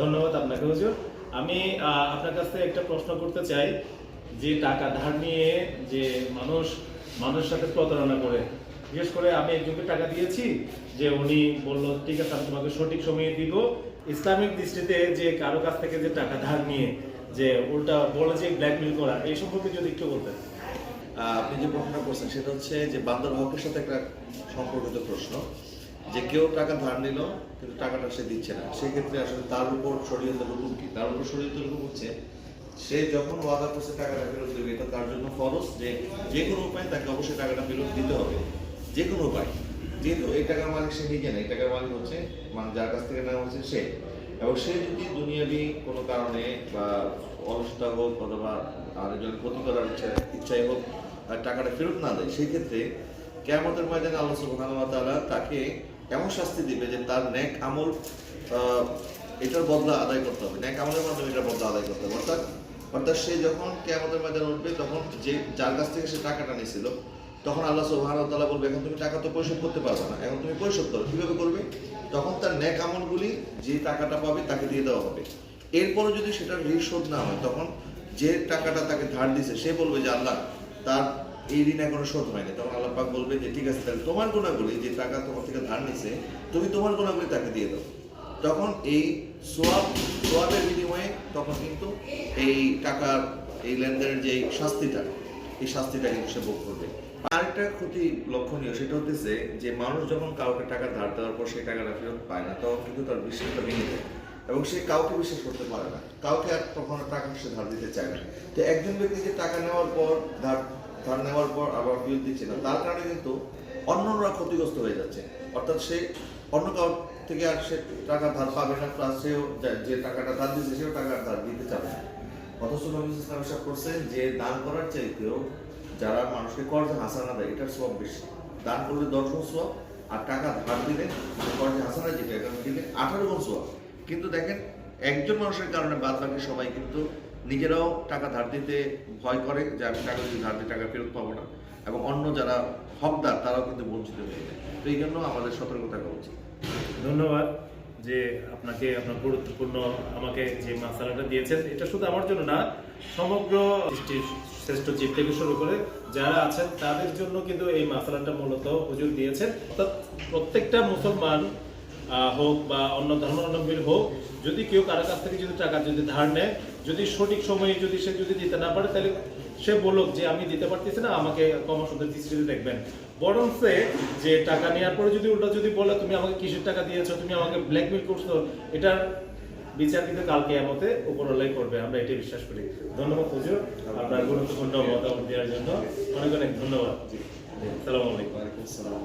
ধন্যবাদ আপনাকে, হুজুর। আমি আপনার কাছ থেকে একটা প্রশ্ন করতে চাই, যে টাকা ধার নিয়ে যে মানুষ, মানুষের সাথে প্রতারণা করে, বিশেষ করে আমি একজনকে টাকা দিয়েছি, যে উনি বলল, ঠিক আছে, আমি তোমাকে সঠিক সময়ে দিব। ইসলামিক দৃষ্টিতে যে কারও কাছ থেকে যে টাকা ধার নিয়ে, যে উল্টা বলে যে ব্ল্যাকমেল করা, এই সম্পর্কে যদি একটু বলতেন। আপনি যে প্রশ্নটা করছেন, সেটা হচ্ছে যে বান্দার হকের সাথে একটা সম্পর্কিত প্রশ্ন। যে কেউ টাকা ধার নিল, কিন্তু টাকাটা সে দিচ্ছে না। সেক্ষেত্রে আসলে তার উপর শরীয়তের হুকুম কি? তার উপর শরীয়তের হুকুম হচ্ছে, সে যখন ওয়াদা করছে টাকাটা ফেরত দেবে, এটা তার জন্য ফরজ যে যে কোনো উপায় তাকে অবশ্যই টাকাটা ফেরত দিতে হবে। যে কোনো উপায়। যেহেতু এই টাকার মালিক সে নিজে না এই টাকার মালিক হচ্ছে মানে যার কাছ থেকে নেওয়া হচ্ছে সে। এবং সে যদি দুনিয়াবি কোনো কারণে বা অলসতা হোক অথবা আরেকজন ক্ষতি করার ইচ্ছা, ইচ্ছাই হোক টাকাটা ফেরত না দেয় সেই ক্ষেত্রে কেয়ামতের ময়দানে আল্লাহ সুবহানাহু তাকে এমন শাস্তি দিবে যে তার ন্যাক আমল এটার বদলা আদায় করতে হবে। ন্যাক আমলের মাধ্যমে এটার বদলা আদায় করতে হবে। অর্থাৎ অর্থাৎ সে যখন কেয়ামতের ময়দানে উঠবে, তখন যে, যার কাছ থেকে সে টাকাটা নিয়েছিল তখন আল্লাহ ওয়া বলবে, এখন তুমি টাকা তো পরিশোধ করতে পারবে না। এখন তুমি পরিশোধ করো। কীভাবে করবে? তখন তার ন্যাক আমলগুলি যে টাকাটা পাবে তাকে দিয়ে দেওয়া হবে। এরপরে যদি সেটা ঋণ শোধ না হয়, তখন যে টাকাটা তাকে ধার দিছে, সে বলবে যে, আল্লাহ, তার এই ঋণ এখনও শোধ হয়নি। তখন আল্লাহ বলবে যে, ঠিক আছে, তাহলে তোমার গুণাগুলি, যে টাকা তোমার থেকে ধার নিছে, তুমি তোমার গুণাগুলি তাকে দিয়ে দাও। তখন এই সোয়াব, সোয়াবের বিনিময়ে তখন কিন্তু এই টাকার, এই লেনদেনের যে শাস্তিটা, এই শাস্তিটা কিন্তু সে ভোগ করবে। আরেকটা ক্ষতি লক্ষণীয় সেটা হতেছে যে, মানুষ যখন কাউকে টাকা ধার দেওয়ার পর সেই টাকাটা ফেরত পায় না, তখন কিন্তু তার বিশ্বাসটা ভেঙে যায় এবং সে কাউকে বিশ্বাস করতে পারে না। কাউকে আর তখন টাকা সে ধার দিতে চায় না। তো একজন ব্যক্তি যে টাকা নেওয়ার পর ধার ধার নেওয়ার পর আবার ফেরত দিচ্ছে না। তার কারণে কিন্তু অন্যরা ক্ষতিগ্রস্ত হয়ে যাচ্ছে। অর্থাৎ সে অন্য কারোর থেকে আর সে টাকা ধার পাবে না প্লাস সেও যে- টাকাটা ধার দিচ্ছে সেও টাকা ধার দিতে চাবে না। অথচ নবী ইসলাম সাহেব করছেন যে, দান করার চাইতেও যারা মানুষকে কর্জে হাসানা দেয়, এটার সব বেশি। দান করলে দশ গুণ সোয়াব আর টাকা ধার দিলে কর্জে হাসানা যেটা, এটা দিলে আঠারো গুণ সোয়াব কিন্তু দেখেন, একজন মানুষের কারণে বাদ বাকি সবাই কিন্তু নিজেরাও টাকা ধার দিতে ভয় করে যে আমি টাকা যদি ধার দিয়ে টাকা ফেরত পাবো না। এবং অন্য যারা হকদার, তারাও কিন্তু বঞ্চিত হয়ে যায়। তো এই জন্য আমাদের সতর্ক থাকা উচিত। ধন্যবাদ যে আপনাকে, আপনার গুরুত্বপূর্ণ আমাকে যে মাসালাটা দিয়েছেন, এটা শুধু আমার জন্য না, সমগ্র শ্রেষ্ঠ জীব থেকে শুরু করে যারা আছেন, তাদের জন্য কিন্তু এই মাসালাটা মূলত হুজুর দিয়েছেন। অর্থাৎ প্রত্যেকটা মুসলমান হোক বা অন্য ধর্মাবলম্বীর হোক, যদি কেউ কারও কাছ থেকে যদি টাকা যদি ধার নেয় যদি সঠিক সময়ে যদি সে যদি দিতে না পারে তাহলে সে বলুক যে আমি দিতে পারতেছি না আমাকে কর্মসূত্রের দৃষ্টিতে দেখবেন। বরং সে যে টাকা নেওয়ার পরে যদি উল্টা যদি বলে তুমি আমাকে কিসের টাকা দিয়েছ? তুমি আমাকে ব্ল্যাকমেল করছ? এটার বিচার কিন্তু কালকে আমাতে উপরলাই করবে আমরা এটাই বিশ্বাস করি। ধন্যবাদ হুজুর আপনার গুরুত্বপূর্ণ মতামত দেওয়ার জন্য অনেক অনেক ধন্যবাদ। সালাম আলাইকুম। ওয়ালাইকুম আসসালাম।